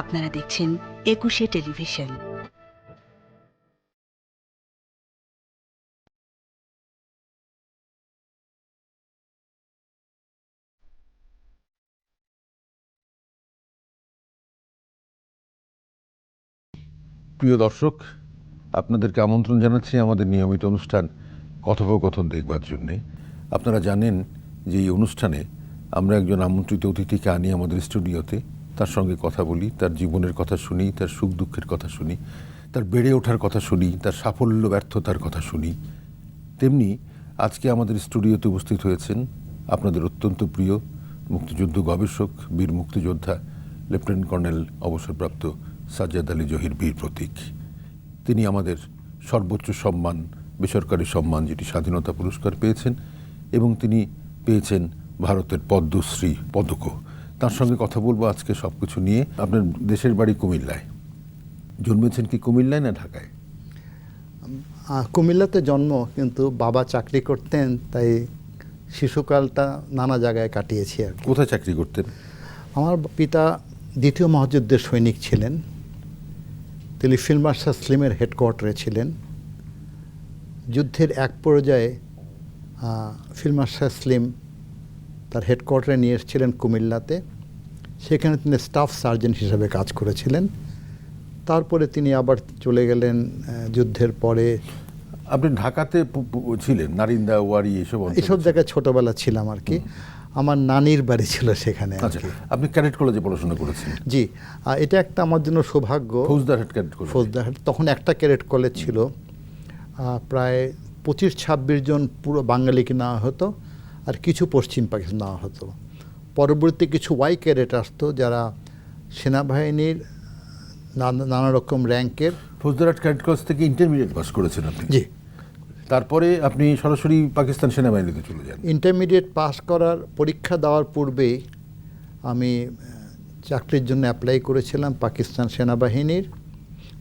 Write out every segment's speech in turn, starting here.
আপনারা দেখছেন একুশে টেলিভিশন। প্রিয় দর্শক, আপনাদেরকে আমন্ত্রণ জানাচ্ছি আমাদের নিয়মিত অনুষ্ঠান কথোপকথন দেখবার জন্যে। আপনারা জানেন যে এই অনুষ্ঠানে আমরা একজন আমন্ত্রিত অতিথিকে আনি আমাদের স্টুডিওতে। তার সঙ্গে কথা বলি, তার জীবনের কথা শুনি, তার সুখ দুঃখের কথা শুনি, তার বেড়ে ওঠার কথা শুনি, তার সাফল্য, ব্যর্থতার কথা শুনি। তেমনি আজকে আমাদের স্টুডিওতে উপস্থিত হয়েছেন আপনাদের অত্যন্ত প্রিয় মুক্তিযুদ্ধ গবেষক, বীর মুক্তিযোদ্ধা, লেফটেন্যান্ট কর্নেল অবসরপ্রাপ্ত সাজ্জাদ আলী জহির বীর প্রতীক। তিনি আমাদের সর্বোচ্চ সম্মান, বেসরকারি সম্মান, যেটি স্বাধীনতা পুরস্কার পেয়েছেন এবং তিনি পেয়েছেন ভারতের পদ্মশ্রী পদকও। তার সঙ্গে কথা বলব আজকে সব কিছু নিয়ে। আপনার দেশের বাড়ি কুমিল্লায়। জন্মেছেন কি কুমিল্লায় না ঢাকায়? কুমিল্লাতে জন্ম কিন্তু বাবা চাকরি করতেন তাই শিশুকালটা নানা জায়গায় কাটিয়েছি আর কোথায় চাকরি করতেন? আমার পিতা দ্বিতীয় মহাযুদ্ধের সৈনিক ছিলেন। তিনি ফিল্ড মার্শাল স্লিমের হেডকোয়ার্টারে ছিলেন। যুদ্ধের এক পর্যায়ে ফিল্ড মার্শাল স্লিম তার হেডকোয়ার্টারে নিয়ে এসেছিলেন কুমিল্লাতে। সেখানে তিনি স্টাফ সার্জেন্ট হিসেবে কাজ করেছিলেন। তারপরে তিনি আবার চলে গেলেন যুদ্ধের পরে। আপনি ঢাকাতে ছিলেন নারিন্দা ওয়ারি এসব এসব জায়গায় ছোটবেলা ছিলাম আর কি। আমার নানির বাড়ি ছিল সেখানে আচ্ছা আপনি ক্যাডেট কলেজে পড়াশোনা করেছেন? জি এটা একটা আমার জন্য সৌভাগ্য। Faujdarhat cadet college? ফৌজদার তখন একটা ক্যারেট কলেজ ছিল। প্রায় পঁচিশ ছাব্বিশ জন পুরো বাঙালিকে নেওয়া হতো। আর কিছু পশ্চিম পাকিস্তান নেওয়া হতো। পরবর্তী কিছু ওয়াই ক্যারেট আসতো যারা সেনাবাহিনীর নানা- রকম র্যাঙ্কের ফৌজদার হেড ক্যাডেট কলেজ থেকে ইন্টারমিডিয়েট পাস করেছেন আপনি। জি। তারপরে আপনি সরাসরি পাকিস্তান সেনাবাহিনীতে চলে যান। ইন্টারমিডিয়েট পাস করার পরীক্ষা দেওয়ার পূর্বেই আমি চাকরির জন্য অ্যাপ্লাই করেছিলাম পাকিস্তান সেনাবাহিনীর।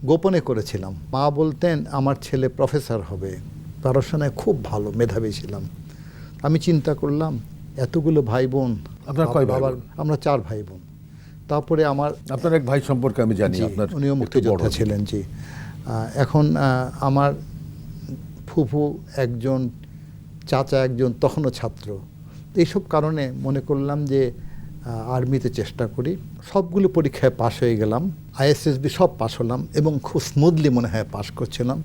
গোপনে করেছিলাম। মা বলতেন আমার ছেলে প্রফেসর হবে। পড়াশোনায় খুব ভালো মেধাবী ছিলাম। আমি চিন্তা করলাম এতগুলো ভাই বোন আপনার কয় বাবার আমরা চার ভাই বোন তারপরে আমার আপনার এক ভাই সম্পর্কে আমি জানি আপনার উনিও মুক্তিযোদ্ধা ছিলেন জি। এখন আমার ফুফু একজন চাচা একজন তখনও ছাত্র। এইসব কারণে মনে করলাম যে আর্মিতে চেষ্টা করি। সবগুলো পরীক্ষায় পাশ হয়ে গেলাম আইএসএসবি সব পাশ হলাম এবং খুব স্মুথলি মনে হয় পাশ করছিলাম।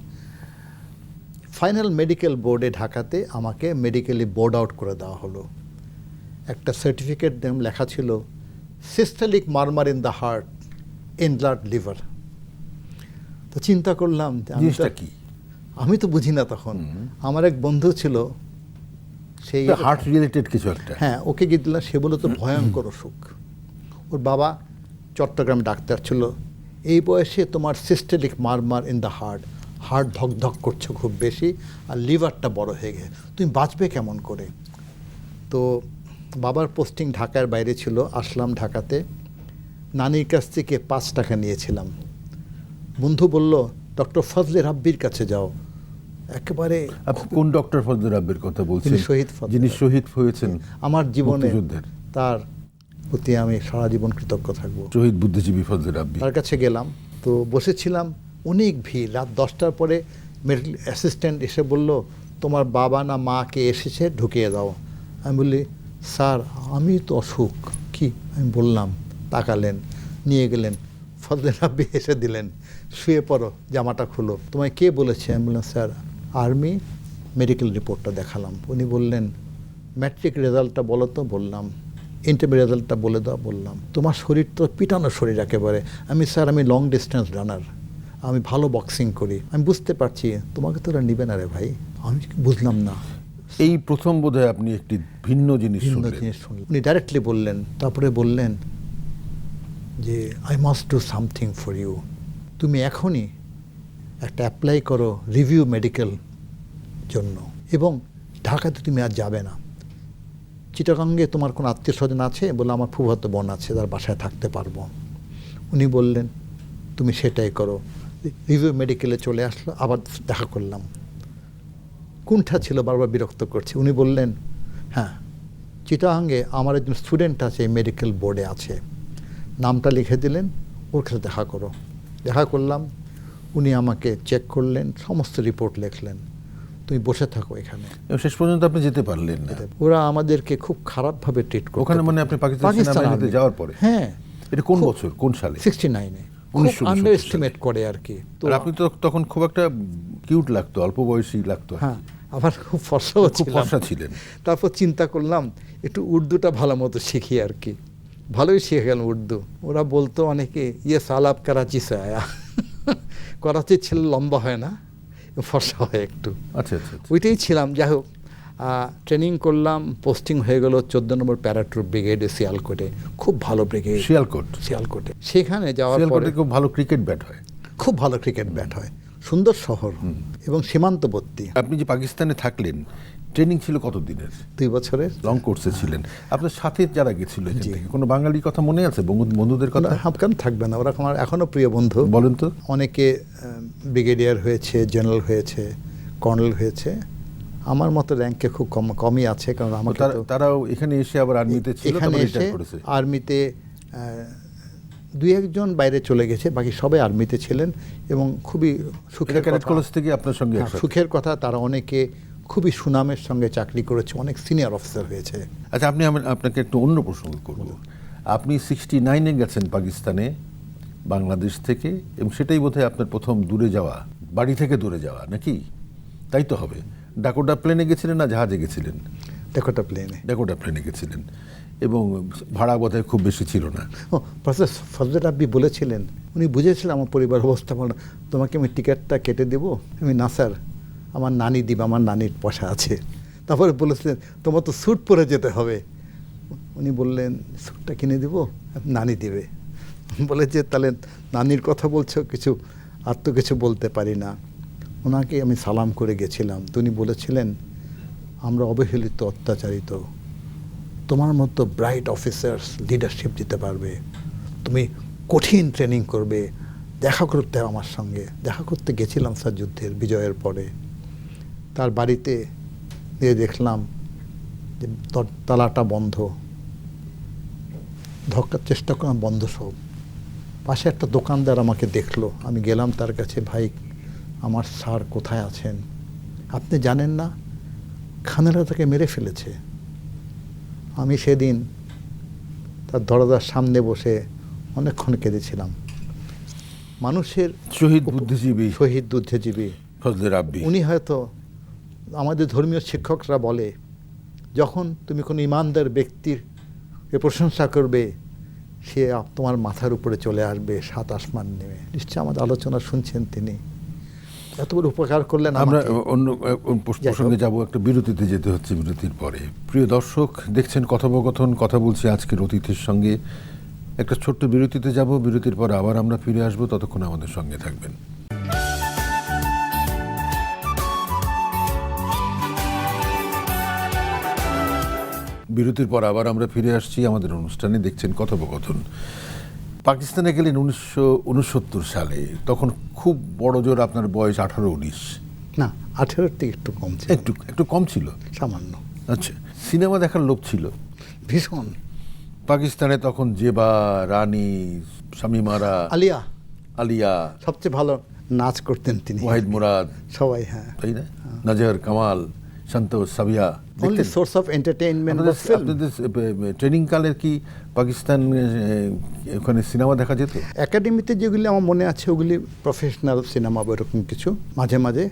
ফাইনাল মেডিকেল বোর্ডে ঢাকাতে আমাকে মেডিকেলি বোর্ড আউট করে দেওয়া হলো। একটা সার্টিফিকেট লেখা ছিল systolic murmur in the heart enlarged liver তো চিন্তা করলাম জিনিসটা কি? আমি তো বুঝি না তখন। আমার এক বন্ধু ছিল সেই হার্ট রিলেটেড কিছু একটা। হ্যাঁ ওকে গিয়ে দিলাম সে বলে তো ভয়ঙ্কর অসুখ। ওর বাবা চট্টগ্রাম ডাক্তার ছিল। এই বয়সে তোমার systolic murmur in the heart heart ধক ধক করছে খুব বেশি আর লিভারটা বড় হয়ে গেছে। তুমি বাঁচবে কেমন করে? তো বাবার পোস্টিং ঢাকার বাইরে ছিল আসলাম ঢাকাতে। নানির কাছ থেকে পাঁচ টাকা নিয়েছিলাম। বন্ধু বলল ডক্টর ফজলে রাব্বির কাছে যাও। একেবারে কোন ডক্টর ফজলুর রাব্বির কথা বলছেন? শহীদ যিনি। শহীদ হয়েছেন আমার জীবনে তার প্রতি আমি সারা জীবন কৃতজ্ঞ থাকব। শহীদ বুদ্ধিজীবী ফজলুর রাব্বি। তার কাছে গেলাম। তো বসেছিলাম। অনেক ভিড়। রাত দশটার পরে মেডিকেল অ্যাসিস্ট্যান্ট এসে বলল, তোমার বাবা না মাকে এসেছে, ঢুকিয়ে দাও। আমি বললি, স্যার, আমি তো অসুখ। কি? আমি বললাম, তাকালেন, নিয়ে গেলেন। ফজলে রাব্বি এসে দিলেন, শুয়ে পড়ো, জামাটা খুলো। তোমায় কে বলেছে? আমি বললাম, স্যার, আর্মি মেডিকেল রিপোর্টটা দেখালাম। উনি বললেন ম্যাট্রিক রেজাল্টটা বলো তো? বললাম ইন্টারমিডিয়েট রেজাল্টটা বলে দাও। বললাম, তোমার শরীর তো পিটানো শরীর একেবারে। আমি, স্যার, আমি লং ডিস্টেন্স রানার আমি ভালো বক্সিং করি। আমি বুঝতে পারছি তোমাকে তো ওরা নিবে না রে ভাই। আমি বুঝলাম না। এই প্রথম বোধহয় আপনি একটি ভিন্ন জিনিস ভিন্ন শুনলেন। জিনিস শুনলাম। উনি ডাইরেক্টলি বললেন তারপরে বললেন যে I must do something for you তুমি এখনই একটা অ্যাপ্লাই করো রিভিউ মেডিকেল জন্য। এবং ঢাকাতে তুমি আর যাবে না। চিটাগাঙ্গে তোমার কোনো আত্মীয় স্বজন আছে? বলে আমার ফুফাতো বোন আছে তার বাসায় থাকতে পারব। উনি বললেন তুমি সেটাই করো। রিভিউ মেডিকেলে চলে আসলো আবার দেখা করলাম। কুণ্ঠা ছিল বারবার বিরক্ত করছে। উনি বললেন হ্যাঁ চিটাহাঙ্গে আমার একজন স্টুডেন্ট আছে মেডিকেল বোর্ডে আছে। নামটা লিখে দিলেন ওর কাছে দেখা করো। দেখা করলাম উনি আমাকে চেক করলেন সমস্ত রিপোর্ট লিখলেন। তুমি বসে থাকো এখানে। শেষ পর্যন্ত আপনি যেতে পারলেন না। ওরা আমাদেরকে খুব খারাপভাবে ট্রিট করতো ওখানে মানে আপনি পাকিস্তান। যাওয়ার পরে? হ্যাঁ। এটা কোন বছর? কোন সালে? সিক্সটি নাইনে 1969 আন্ডার এস্টিমেট করে আর কি। তো আপনি তো তখন খুব একটা কিউট লাগতো অল্প বয়সী লাগতো হ্যাঁ কি। আবার খুব ফর্সাও ফর্সা ছিলেন। তারপর চিন্তা করলাম একটু উর্দুটা ভালো মতো শিখি আর কি। ভালোই শিখে গেলাম উর্দু। ওরা বলতো অনেকে ইয়ে সালাব করাচি সে আয়া। করাচির ছেলে লম্বা হয় না ফর্সা হয় একটু। আচ্ছা আচ্ছা আচ্ছা। ওইটাই ছিলাম। যাই হোক ট্রেনিং করলাম পোস্টিং হয়ে গেল চোদ্দ নম্বর প্যারাট্রুপ ব্রিগেডে শিয়ালকোটে। খুব ভালো ব্রিগেড। শিয়ালকোট? শিয়ালকোটে। সেখানে যাওয়ার পরে খুব ভালো ক্রিকেট ব্যাট হয়। খুব ভালো ক্রিকেট ব্যাট হয়। সুন্দর শহর এবং সীমান্তবর্তী। আপনি যে পাকিস্তানে থাকলেন ট্রেনিং ছিল কত দিনের দুই বছরের। লং কোর্সে ছিলেন। আপনার সাথে যারা গেছিল কোনো বাঙালির কথা মনে আছে? বন্ধু- বন্ধুদের কথা? হাফকান থাকবে না ওরা আমার এখনও প্রিয় বন্ধু। বলেন তো। অনেকে ব্রিগেডিয়ার হয়েছে জেনারেল হয়েছে কর্নেল হয়েছে। আমার মতো র্যাঙ্কে খুব কম কমই আছে কারণ আমার তারা- তারাও এখানে এসে আবার আর্মিতে ছিল এখানে এসে আর্মিতে দুই একজন বাইরে চলে গেছে বাকি সবাই আর্মিতে ছিলেন এবং খুবই সুখের কলেজ থেকে আপনার সঙ্গে হ্যাঁ, সুখের কথা তারা অনেকে খুবই সুনামের সঙ্গে চাকরি করেছে অনেক সিনিয়র অফিসার হয়েছে। আচ্ছা আপনি আপনাকে একটু অন্য প্রসঙ্গ করব। আপনি সিক্সটি নাইনে গেছেন পাকিস্তানে বাংলাদেশ থেকে এবং সেটাই বোধহয় আপনার প্রথম দূরে যাওয়া বাড়ি থেকে দূরে যাওয়া নাকি? তাই তো হবে। ডাকোটা প্লেনে গেছিলেন না জাহাজে গেছিলেন? ডাকোটা প্লেনে ডাকোটা প্লেনে গেছিলেন। এবং ভাড়া বোধহয় খুব বেশি ছিল না। ও প্রফেসর ফজল রাব্বি বলেছিলেন উনি বুঝেছিলেন আমার পরিবার অবস্থা ভালো। না। তোমাকে আমি টিকিটটা কেটে দেব? আমি না স্যার আমার নানি দিব আমার নানির পয়সা আছে। তারপরে বলেছিলেন তোমার তো স্যুট পরে যেতে হবে। উনি বললেন স্যুটটা কিনে দিব? নানি দিবে। বলে যে তাহলে নানির কথা বলছো কিছু আর তো কিছু বলতে পারি না। ওনাকে আমি সালাম করে গেছিলাম। তিনি বলেছিলেন, আমরা অবহেলিত, অত্যাচারিত। তোমার মতো ব্রাইট অফিসার্স লিডারশিপ দিতে পারবে। তুমি কঠিন ট্রেনিং করবে। দেখা করতে আমার সঙ্গে। দেখা করতে গেছিলাম স্যার যুদ্ধের, বিজয়ের পরে। তার বাড়িতে গিয়ে দেখলাম যে তালাটা বন্ধ। ধক্কার চেষ্টা করলাম বন্ধ সব। পাশে একটা দোকানদার আমাকে দেখল। আমি গেলাম তার কাছে, ভাই আমার স্যার কোথায় আছেন? আপনি জানেন না? খানেরা তাকে মেরে ফেলেছে। আমি সেদিন তার দরজার সামনে বসে অনেকক্ষণ কেঁদেছিলাম। মানুষের শহীদ বুদ্ধিজীবী শহীদ বুদ্ধিজীবী। উনি হয়তো আমাদের ধর্মীয় শিক্ষকরা বলে যখন তুমি কোনো ইমানদার ব্যক্তির প্রশংসা করবে সে তোমার মাথার উপরে চলে আসবে সাত আসমান নেমে। নিশ্চয়ই আমাদের আলোচনা শুনছেন তিনি। এত বড় উপকার করলেন আমরা অন্য। প্রসঙ্গে যাব একটা বিরতিতে যেতে হচ্ছে বিরতির পরে। প্রিয় দর্শক দেখছেন কথোপকথন কথা বলছি আজকের অতিথির সঙ্গে। একটা ছোট্ট বিরতিতে যাব বিরতির পর আবার আমরা ফিরে আসব ততক্ষণ আমাদের সঙ্গে থাকবেন। বিরতির পর আবার আমরা ফিরে আসছি আমাদের অনুষ্ঠানে দেখছেন কথোপকথন। পাকিস্তানে গেলেন উনিশশো উনসত্তর সালে। তখন খুব বড় জোর আপনার বয়স আঠারো উনিশ। না আঠেরোর থেকে একটু কম ছিল। একটু একটু কম ছিল? সামান্য। আচ্ছা সিনেমা দেখার লোভ ছিল? ভীষণ। পাকিস্তানে তখন জেবা রানী শামিমারা আলিয়া। আলিয়া। সবচেয়ে ভালো নাচ করতেন তিনি। ওয়াহিদ মুরাদ। সবাই হ্যাঁ। তাই না? নাজর Kamal. Santosh Sabiya only source of entertainment আপনাদের ট্রেনিং কালের কি পাকিস্তান ওখানে সিনেমা দেখা যেত? একাডেমিতে যেগুলি আমার মনে আছে ওগুলি প্রফেশনাল সিনেমা বা এরকম কিছু মাঝে মাঝে।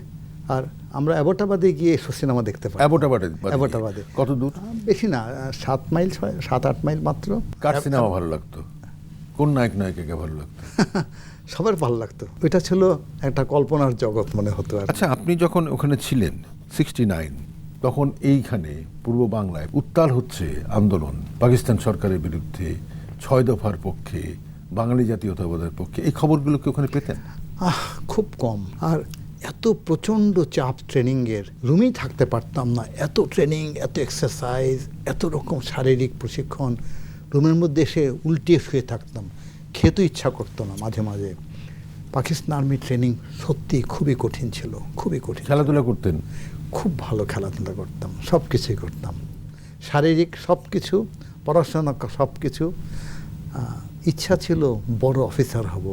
আর আমরা অ্যাবোটাবাদে গিয়ে এসব সিনেমা দেখতে পাই অ্যাবোটাবাদে অ্যাবোটাবাদে কত দূর? বেশি না সাত মাইল ছয় সাত আট মাইল মাত্র। কার সিনেমা ভালো লাগতো? কোন নায়ক নায়িকাকে ভালো লাগতো? সবার ভালো লাগতো। ওইটা ছিল একটা কল্পনার জগৎ মনে হতো আচ্ছা আপনি যখন ওখানে ছিলেন সিক্সটি নাইন তখন এইখানে পূর্ব বাংলায় উত্তাল হচ্ছে আন্দোলন। পাকিস্তান সরকারের বিরুদ্ধে ছয় দফার পক্ষে বাঙালি জাতীয়তাবাদের পক্ষে। এই খবরগুলো কি ওখানে পেতেন? আহ খুব কম। আর এত প্রচণ্ড চাপ ট্রেনিংয়ের রুমেই থাকতে পারতাম না। এত ট্রেনিং এত এক্সারসাইজ এত রকম শারীরিক প্রশিক্ষণ রুমের মধ্যে এসে উল্টিয়ে শুয়ে থাকতাম। খেতে ইচ্ছা করতো না মাঝে মাঝে। পাকিস্তান আর্মি ট্রেনিং সত্যি খুবই কঠিন ছিল খুবই কঠিন খেলাধুলা করতেন? খুব ভালো খেলাধুলা করতাম সব কিছুই করতাম। শারীরিক সব কিছু পড়াশোনা সব কিছু ইচ্ছা ছিল বড় অফিসার হব।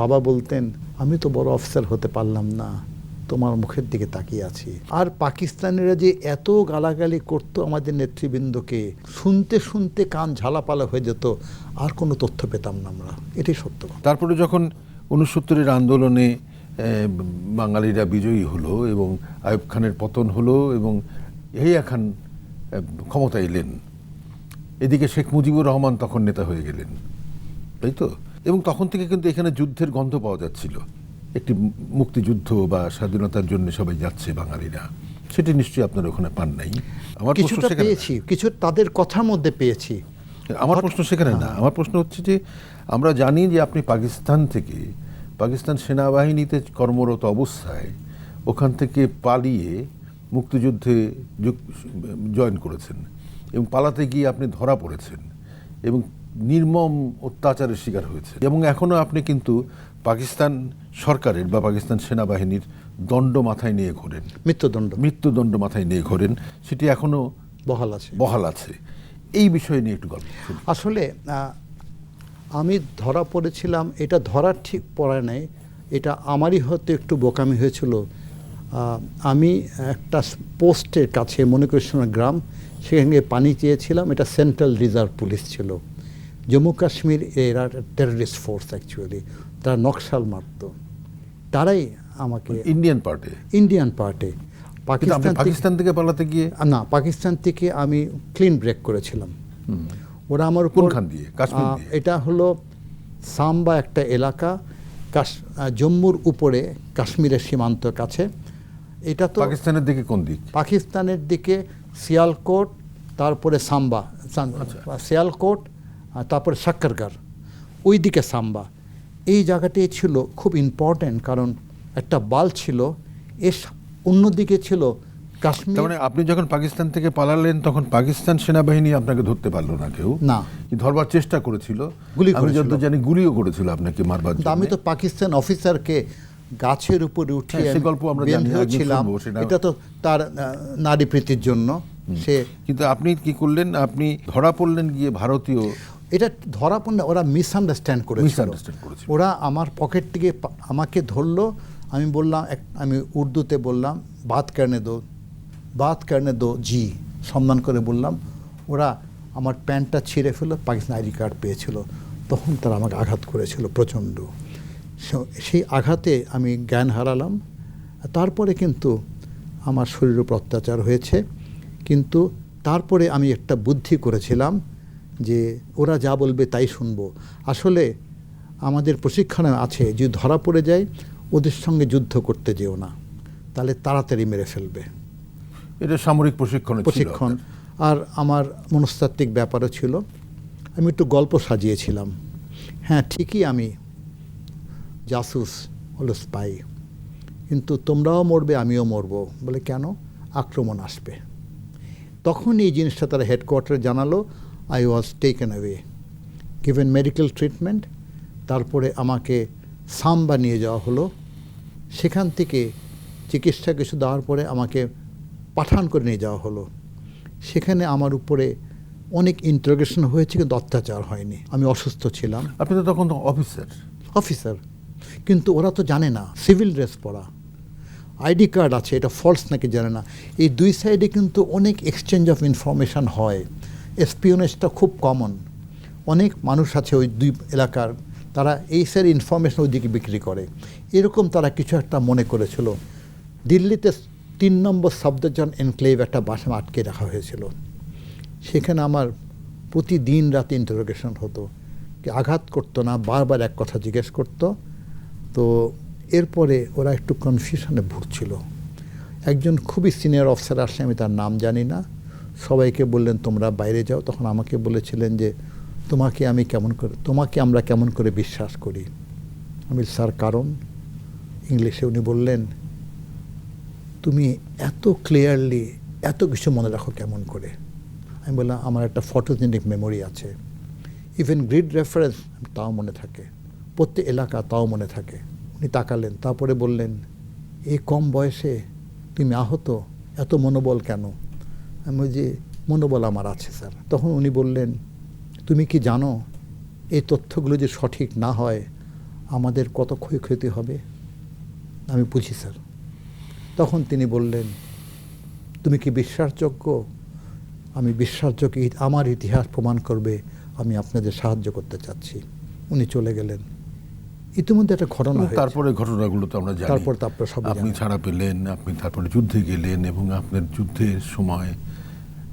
বাবা বলতেন, আমি তো বড় অফিসার হতে পারলাম না, তোমার মুখের দিকে তাকিয়ে আছি। আর পাকিস্তানিরা যে এত গালাগালি করতো আমাদের নেতৃবৃন্দকে, শুনতে শুনতে কান ঝালাপালা হয়ে যেত, আর কোনো তথ্য পেতাম না আমরা। এটাই সত্য তারপরে যখন উনসত্তরের আন্দোলনে বাঙালিরা বিজয়ী হলো এবং আয়ুব খানের পতন হলো এবং ইয়াহিয়া খান ক্ষমতা এলেন। এদিকে শেখ মুজিবুর রহমান তখন নেতা হয়ে গেলেন। তাই তো? এবং তখন থেকে কিন্তু এখানে যুদ্ধের গন্ধ পাওয়া যাচ্ছিল। একটি মুক্তিযুদ্ধ বা স্বাধীনতার জন্য সবাই যাচ্ছে বাঙালিরা। সেটি নিশ্চয়ই আপনার ওখানে পান নাই। আমার কিছুটা পেয়েছি কিছু তাদের কথার মধ্যে পেয়েছি। আমার প্রশ্ন সেখানে না। আমার প্রশ্ন হচ্ছে যে আমরা জানি যে আপনি পাকিস্তান থেকে পাকিস্তান সেনাবাহিনীতে কর্মরত অবস্থায় ওখান থেকে পালিয়ে মুক্তিযুদ্ধে জয়েন করেছেন এবং পালাতে গিয়ে আপনি ধরা পড়েছেন এবং নির্মম অত্যাচারের শিকার হয়েছে এবং এখনও আপনি কিন্তু পাকিস্তান সরকারের বা পাকিস্তান সেনাবাহিনীর দণ্ড মাথায় নিয়ে ঘোরেন। মৃত্যুদণ্ড। মৃত্যুদণ্ড মাথায় নিয়ে ঘোরেন। সেটি এখনও বহাল আছে। বহাল আছে। এই বিষয়ে নিয়ে একটু গল্প আসলে আমি ধরা পড়েছিলাম এটা ধরার ঠিক পড়ে নাই এটা আমারই হয়তো একটু বোকামি হয়েছিল। আমি একটা পোস্টের কাছে মনে করি গ্রাম সেখানে পানি চেয়েছিলাম এটা সেন্ট্রাল রিজার্ভ পুলিশ ছিল। জম্মু কাশ্মীর এরা টেররিস্ট ফোর্স অ্যাকচুয়ালি তারা নকশাল মারত। তারাই আমাকে Indian party Indian party Pakistan থেকে- পাকিস্তান থেকে পালাতে গিয়ে? না পাকিস্তান থেকে আমি ক্লিন ব্রেক করেছিলাম। ওরা আমার কোনখান দিয়ে? কাশ্মীর দিয়ে? এটা হলো সাম্বা একটা এলাকা কাশ- জম্মুর উপরে কাশ্মীরের সীমান্তর কাছে এটা তো পাকিস্তানের দিকে কোন দিক পাকিস্তানের দিকে সিয়ালকোট তারপরে সাম্বা আচ্ছা। সিয়ালকোট আর তারপরে সাক্কারগার ওই দিকে সাম্বা এই জায়গাটি ছিল খুব ইম্পর্ট্যান্ট কারণ একটা বাল ছিল এর অন্যদিকে ছিল কাশ্মীর মানে আপনি যখন পাকিস্তান থেকে পালালেন তখন পাকিস্তান সেনাবাহিনী আপনাকে ধরতে পারল না কেউ। না। ধরবার চেষ্টা করেছিল? গুলি আমি যত জানি গুলিও করেছিল আপনাকে মারবার আমি তো পাকিস্তান অফিসারকে গাছের উপরে উঠিয়ে হ্যাঁ, গল্প আমরা হয়েছিলাম এটা তো তার নারী প্রীতির জন্য। সে কিন্তু আপনি কি করলেন? আপনি ধরা পড়লেন গিয়ে ভারতীয় এটা ধরা পড়লে ওরা মিসআন্ডারস্ট্যান্ড করেছিল। ওরা আমার পকেট থেকে আমাকে ধরলো। আমি বললাম আমি উর্দুতে বললাম বাত করনে দো বাত করনে দো জি সম্মান করে বললাম, ওরা আমার প্যান্টটা ছিঁড়ে ফেলো পাকিস্তান আইডি কার্ড পেয়েছিল। তখন তারা আমাকে আঘাত করেছিল প্রচণ্ড। সেই আঘাতে আমি জ্ঞান হারালাম। তারপরে কিন্তু আমার শরীরের উপর অত্যাচার হয়েছে। কিন্তু তারপরে আমি একটা বুদ্ধি করেছিলাম যে ওরা যা বলবে তাই শুনব। আসলে আমাদের প্রশিক্ষণে আছে, যদি ধরা পড়ে যায়, ওদের সঙ্গে যুদ্ধ করতে যেও না। তাহলে তাড়াতাড়ি মেরে ফেলবে। এটা সামরিক প্রশিক্ষণ। প্রশিক্ষণ আর আমার মনস্তাত্ত্বিক ব্যাপারও ছিল। আমি একটু গল্প সাজিয়েছিলাম। হ্যাঁ ঠিকই আমি জাসুস হলো স্পাই। কিন্তু তোমরাও মরবে আমিও মরবো। বলে কেন? আক্রমণ আসবে। তখন এই জিনিসটা তারা হেডকোয়ার্টারে জানালো I was taken away given medical treatment তারপরে আমাকে সাম্বা নিয়ে যাওয়া হলো। সেখান থেকে চিকিৎসা কিছু দেওয়ার পরে আমাকে পাঠান করে নিয়ে যাওয়া হলো। সেখানে আমার উপরে অনেক ইন্টারোগেশন হয়েছে কিন্তু অত্যাচার হয়নি। আমি অসুস্থ ছিলাম। আপনি তো তখন অফিসার অফিসার কিন্তু ওরা তো জানে না সিভিল ড্রেস পরা। আইডি কার্ড আছে এটা ফলস নাকি জানে না। এই দুই সাইডে কিন্তু অনেক এক্সচেঞ্জ অফ ইনফরমেশান হয়। এসপিওনেজটা খুব কমন অনেক মানুষ আছে ওই দুই এলাকার তারা এই সাইড ইনফরমেশন ওইদিকে বিক্রি করে। এরকম তারা কিছু একটা মনে করেছিল। দিল্লিতে তিন নম্বর সাবদর্জন এনক্লেভ একটা বাসা আটকে রাখা হয়েছিল। সেখানে আমার প্রতিদিন রাতে ইন্টারোগেশন হতো। কি আঘাত করতো না? বারবার এক কথা জিজ্ঞেস করতো। তো এরপরে ওরা একটু কনফিউশনে ভুগছিল। একজন খুবই সিনিয়র অফিসার আসলে আমি তার নাম জানি না। সবাইকে বললেন, তোমরা বাইরে যাও। তখন আমাকে বলেছিলেন যে, তোমাকে আমি কেমন করে, তোমাকে আমরা কেমন করে বিশ্বাস করি? আমি স্যার, কারণ? ইংলিশে উনি বললেন তুমি এত ক্লিয়ারলি এত কিছু মনে রাখো কেমন করে? আমি বললাম, আমার একটা ফটোজেনিক মেমোরি আছে। ইভেন গ্রিড রেফারেন্স তাও মনে থাকে। প্রত্যেক এলাকা তাও মনে থাকে। উনি তাকালেন, তারপরে বললেন এই কম বয়সে তুমি আহত? এত মনোবল কেন? আমি যে মনোবল আমার আছে, স্যার। তখন উনি বললেন, তুমি কি জানো, এই তথ্যগুলো যে সঠিক না হয়, আমাদের কত ক্ষয়ক্ষতি হবে? আমি বুঝি, স্যার। তখন তিনি বললেন তুমি কি বিশ্বাসযোগ্য? আমি বিশ্বাসযোগ্য আমার ইতিহাস প্রমাণ করবে আমি আপনাদের সাহায্য করতে চাচ্ছি। উনি চলে গেলেন। ইতিমধ্যে একটা ঘটনা। তারপরে ঘটনাগুলো তো আমরা জানি। তারপর তো আপনারা সবই আপনি ছাড়া পেলেন আপনি তারপরে যুদ্ধে গেলেন এবং আপনার যুদ্ধের সময়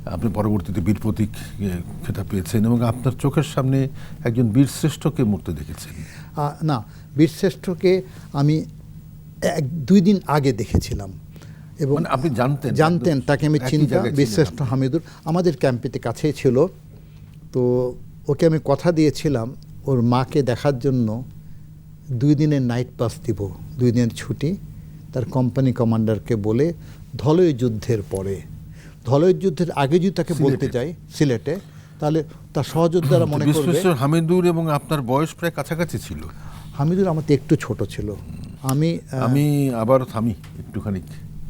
আপনি পরবর্তীতে বীর প্রতীক এ, খেতাব পেয়েছেন এবং আপনার চোখের সামনে একজন বীরশ্রেষ্ঠকে মূর্তি দেখেছেন। না বীরশ্রেষ্ঠকে আমি এক দুই দিন আগে দেখেছিলাম। এবং মানে আপনি জানতেন জানতেন তাকে আমি বীরশ্রেষ্ঠ আপনি। হামিদুর। আমাদের ক্যাম্পেতে কাছেই ছিল। তো ওকে আমি কথা দিয়েছিলাম ওর মাকে দেখার জন্য দুই দিনের নাইট পাস দিব দুই দিনের ছুটি। তার কোম্পানি কমান্ডারকে বলে ধলই যুদ্ধের পরে। ধলই যুদ্ধের আগে যদি তাকে বলতে। যাই সিলেটে তাহলে তার সহযোদ্ধারা মনে করবে হামিদুর এবং আপনার বয়স প্রায় কাছাকাছি ছিল। হামিদুর আমার তো একটু ছোট ছিল। আমি আমি আবার থামি একটুখানি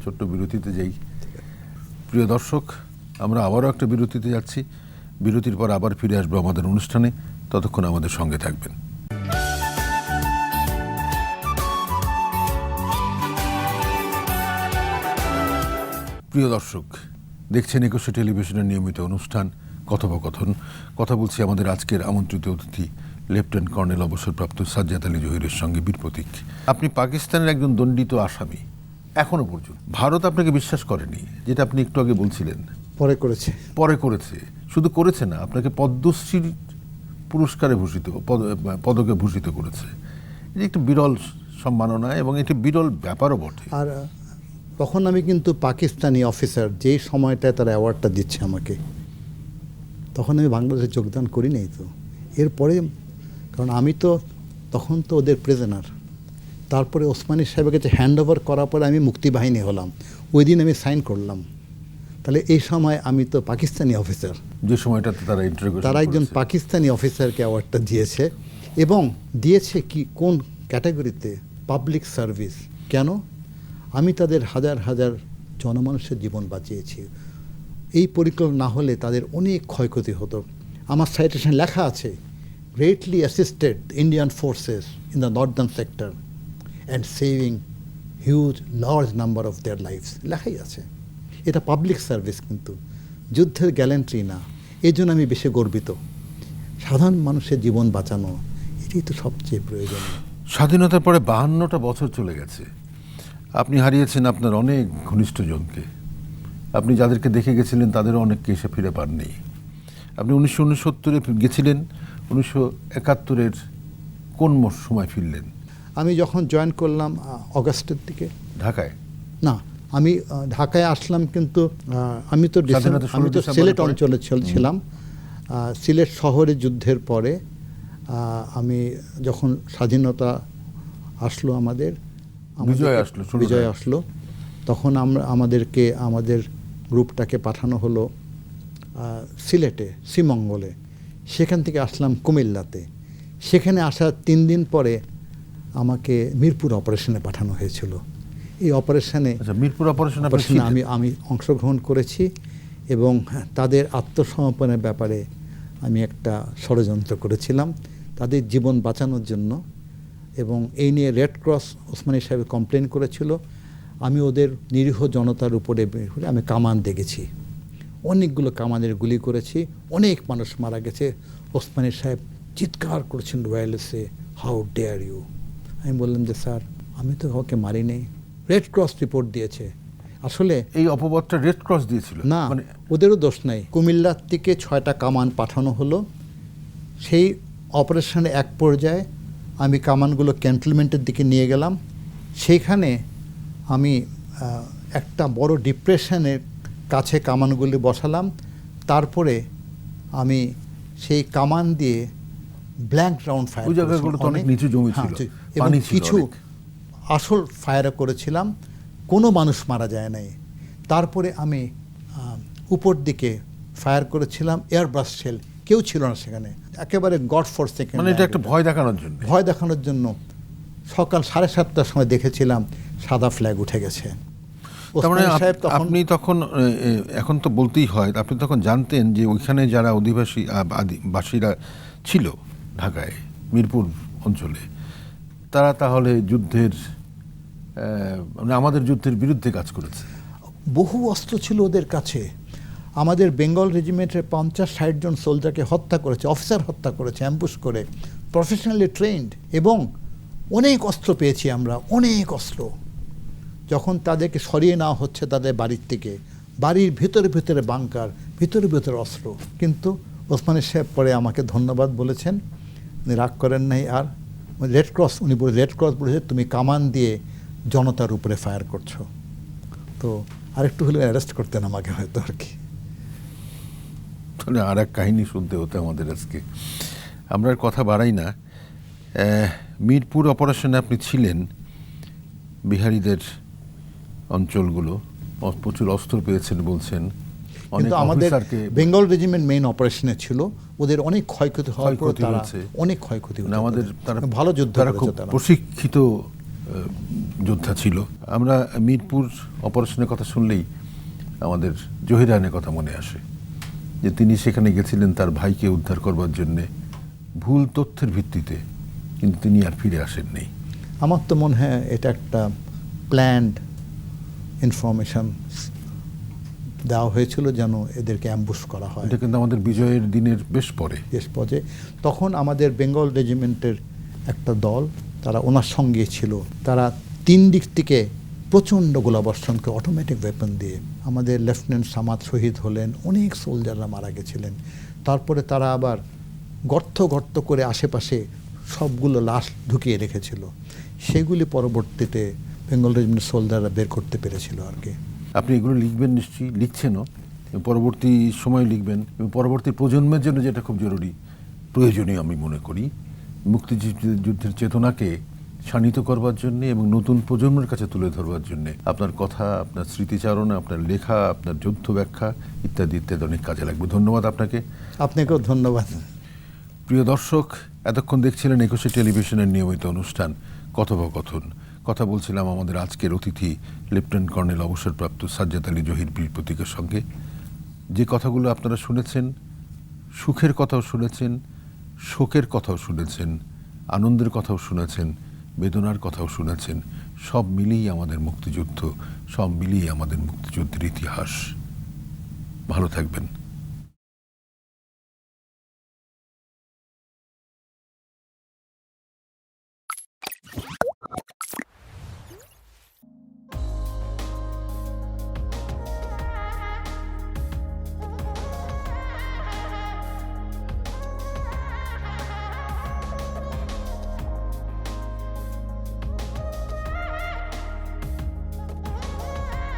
ছোট্ট বিরতিতে যাই। প্রিয় দর্শক, আমরা আবারও একটা বিরতিতে যাচ্ছি। বিরতির পর আবার ফিরে আসব আমাদের অনুষ্ঠানে। ততক্ষণ আমাদের সঙ্গে থাকবেন। প্রিয় দর্শক, দেখছেন একুশে টেলিভিশনের নিয়মিত অনুষ্ঠান কথোপকথন। কথা বলছি আমাদের আজকের আমন্ত্রিত অতিথি লেফটেন্যান্ট কর্নেল অবসরপ্রাপ্ত সাজ্জাদ আলী জহিরের সঙ্গে বীর প্রতীক। আপনি পাকিস্তানের একজন দণ্ডিত আসামি। এখনও পর্যন্ত। ভারত আপনাকে বিশ্বাস করেনি যেটা আপনি একটু আগে বলছিলেন। পরে করেছে। পরে করেছে। শুধু করেছে না আপনাকে পদ্মশ্রী পুরস্কারে ভূষিত পদ- পদকে ভূষিত করেছে। এটি একটি বিরল সম্মাননা এবং এটি বিরল ব্যাপারও বটে। আর তখন আমি কিন্তু পাকিস্তানি অফিসার যে সময়টায় তারা অ্যাওয়ার্ডটা দিচ্ছে আমাকে তখন আমি বাংলাদেশে যোগদান করি নাই তো। এরপরে কারণ আমি তো তখন তো ওদের প্রেজেনার তারপরে ওসমানী সাহেবের কাছে হ্যান্ড ওভার করার পরে আমি মুক্তিবাহিনী হলাম। ওই দিন আমি সাইন করলাম। তাহলে এই সময় আমি তো পাকিস্তানি অফিসার যে সময়টাতে তারা ইন্টারভিউ তারা একজন পাকিস্তানি অফিসারকে অ্যাওয়ার্ডটা দিয়েছে এবং দিয়েছে কি কোন ক্যাটাগরিতে পাবলিক সার্ভিস কেন? আমি তাদের হাজার হাজার জনমানুষের জীবন বাঁচিয়েছি। এই পরিকল্পনা না হলে তাদের অনেক ক্ষয়ক্ষতি হতো। আমার সাইটেশন লেখা আছে। Greatly assisted Indian forces in the northern sector and saving huge large number of their lifes লেখাই আছে। এটা পাবলিক সার্ভিস কিন্তু। যুদ্ধের গ্যালেন্ট্রি না। এই জন্য আমি বেশি গর্বিত। সাধারণ মানুষের জীবন বাঁচানো, এটাই তো সবচেয়ে প্রয়োজনীয়। স্বাধীনতার পরে বাহান্নটা বছর চলে গেছে। আপনি হারিয়েছেন আপনার অনেক ঘনিষ্ঠজনকে আপনি যাদেরকে দেখে গেছিলেন, তাদেরও অনেককে এসে ফিরে পাননি। আপনি উনিশশো উনসত্তরে গেছিলেন উনিশশো একাত্তরের কোন সময় ফিরলেন? আমি যখন জয়েন করলাম অগাস্টের দিকে। ঢাকায়? না আমি ঢাকায় আসলাম কিন্তু আমি তো আমি তো সিলেট অঞ্চলে ছিল- ছিলাম। সিলেট শহরে যুদ্ধের পরে আমি যখন স্বাধীনতা আসলো আমাদের বিজয় আসলো, বিজয় আসলো। তখন আমরা আমাদেরকে আমাদের গ্রুপটাকে পাঠানো হলো সিলেটে শ্রীমঙ্গলে। সেখান থেকে আসলাম কুমিল্লাতে। সেখানে আসার তিন দিন পরে আমাকে মিরপুর অপারেশনে পাঠানো হয়েছিল। এই অপারেশনে আচ্ছা মিরপুর অপারেশন অপারেশনে আমি আমি অংশগ্রহণ করেছি এবং তাদের আত্মসমর্পণের ব্যাপারে আমি একটা ষড়যন্ত্র করেছিলাম। তাদের জীবন বাঁচানোর জন্য এবং এই নিয়ে রেড ক্রস ওসমানী সাহেব কমপ্লেন করেছিল। আমি ওদের নিরীহ জনতার উপরে আমি কামান দেখেছি অনেকগুলো কামানের গুলি করেছি অনেক মানুষ মারা গেছে। ওসমানী সাহেব চিৎকার করেছেন রয়্যালসে হাউ ডেয়ার ইউ আমি বললাম যে স্যার আমি তো কাউকে মারি নেই রেড ক্রস রিপোর্ট দিয়েছে। আসলে এই অপবাদটা রেড ক্রস দিয়েছিল? না মানে ওদেরও দোষ নাই। কুমিল্লার থেকে ছয়টা কামান পাঠানো হলো। সেই অপারেশনের এক পর্যায়ে আমি কামানগুলো ক্যান্টনমেন্টের দিকে নিয়ে গেলাম। সেইখানে আমি একটা বড় ডিপ্রেশনের কাছে কামানগুলি বসালাম। তারপরে আমি সেই কামান দিয়ে ব্ল্যাঙ্ক রাউন্ড ফায়ার অনেক নিচু জমি ছিল, এবং কিছু আসল ফায়ারও করেছিলাম। কোনো মানুষ মারা যায় নাই। তারপরে আমি উপর দিকে ফায়ার করেছিলাম এয়ারব্রাশ সেল কেউ ছিল না সেখানে। একেবারে গড ফর সেকেন্ড মানে এটা একটা ভয় দেখানোর জন্য। ভয় দেখানোর জন্য সকাল সাড়ে সাতটার সময় দেখেছিলাম সাদা ফ্ল্যাগ উঠে গেছে তার মানে ওসমানী আপ- সাহেব তখন আপনি তখন এখন তো বলতেই হয় আপনি তখন জানতেন যে ওইখানে যারা অধিবাসী আ, আদিবাসীরা ছিল ঢাকায় মিরপুর অঞ্চলে তারা তাহলে যুদ্ধের মানে আমাদের যুদ্ধের বিরুদ্ধে কাজ করেছে। বহু অস্ত্র ছিল ওদের কাছে। আমাদের বেঙ্গল রেজিমেন্টের পঞ্চাশ ষাট জন সোলজারকে হত্যা করেছে অফিসার হত্যা করেছে অ্যাম্বুশ করে প্রফেশনালি ট্রেন্ড এবং অনেক অস্ত্র পেয়েছি আমরা অনেক অস্ত্র। যখন তাদেরকে সরিয়ে নেওয়া হচ্ছে তাদের বাড়ির থেকে, বাড়ির ভিতরে ভিতরে বাংকার, ভিতরে ভিতরে অস্ত্র। কিন্তু ওসমানী সাহেব পরে আমাকে ধন্যবাদ বলেছেন, উনি রাগ করেন নাই আর রেড ক্রস, উনি বলে, রেড ক্রস বলেছে তুমি কামান দিয়ে জনতার উপরে ফায়ার করছ। তো আরেকটু হলে অ্যারেস্ট করতেন আমাকে হয়তো আর কি। আর এক কাহিনী শুনতে হতো আমাদের আজকে। আমরা কথা বাড়াই না। মিরপুর অপারেশনে আপনি ছিলেন, বিহারীদের অঞ্চলগুলো প্রচুর অস্ত্র পেয়েছেন বলছেন। কিন্তু আমাদের বেঙ্গল রেজিমেন্ট মেইন অপারেশনে ছিল ওদের অনেক ক্ষয়ক্ষতি হওয়ার পর তারা অনেক ক্ষয়ক্ষতি মানে আমাদের। তারা ভালো যুদ্ধ খুব প্রশিক্ষিত যোদ্ধা ছিল। আমরা মিরপুর অপারেশনের কথা শুনলেই আমাদের জহিরানের কথা মনে আসে যে তিনি সেখানে গেছিলেন তার ভাইকে উদ্ধার করবার জন্য। ভুল তথ্যের ভিত্তিতে কিন্তু তিনি আর ফিরে আসেননি। আমার তো মনে হয় এটা একটা প্ল্যান্ড ইনফরমেশন দেওয়া হয়েছিল যেন এদেরকে অ্যাম্বুশ করা হয়। এটা কিন্তু আমাদের বিজয়ের দিনের বেশ পরে। বেশ পথে তখন আমাদের বেঙ্গল রেজিমেন্টের একটা দল তারা ওনার সঙ্গে ছিল। তারা তিন দিক থেকে প্রচণ্ড গোলাবর্ষণ করে অটোমেটিক ওয়েপন দিয়ে আমাদের লেফটেন্যান্ট সামাদ শহীদ হলেন অনেক সোলজাররা মারা গেছিলেন। তারপরে তারা আবার গর্ত গর্ত করে আশেপাশে সবগুলো লাশ ঢুকিয়ে রেখেছিল। সেগুলি পরবর্তীতে বেঙ্গল রেজিমেন্টের সোলজাররা বের করতে পেরেছিল আর কি। আপনি এগুলো লিখবেন নিশ্চয়ই লিখছেনও এবং পরবর্তী সময় লিখবেন এবং পরবর্তী প্রজন্মের জন্য যেটা খুব জরুরি প্রয়োজনীয় আমি মনে করি মুক্তিযুদ্ধের যুদ্ধের চেতনাকে শানিত করবার জন্য এবং নতুন প্রজন্মের কাছে তুলে ধরবার জন্য আপনার কথা আপনার স্মৃতিচারণ আপনার লেখা আপনার যুদ্ধ ব্যাখ্যা ইত্যাদি ইত্যাদি অনেক কাজে লাগবে। ধন্যবাদ আপনাকে। আপনাকেও ধন্যবাদ। প্রিয় দর্শক এতক্ষণ দেখছিলেন একুশে টেলিভিশনের নিয়মিত অনুষ্ঠান কথোপকথন। কথা বলছিলাম আমাদের আজকের অতিথি লেফটেন্যান্ট কর্নেল অবসরপ্রাপ্ত সাজ্জাদ আলী জহির বীর প্রতীকের সঙ্গে। যে কথাগুলো আপনারা শুনেছেন, সুখের কথাও শুনেছেন, শোকের কথাও শুনেছেন, আনন্দের কথাও শুনেছেন, বেদনার কথাও শুনেছেন, সব মিলিয়ে আমাদের মুক্তিযুদ্ধ, সব মিলিয়ে আমাদের মুক্তিযুদ্ধের ইতিহাস। ভালো থাকবেন।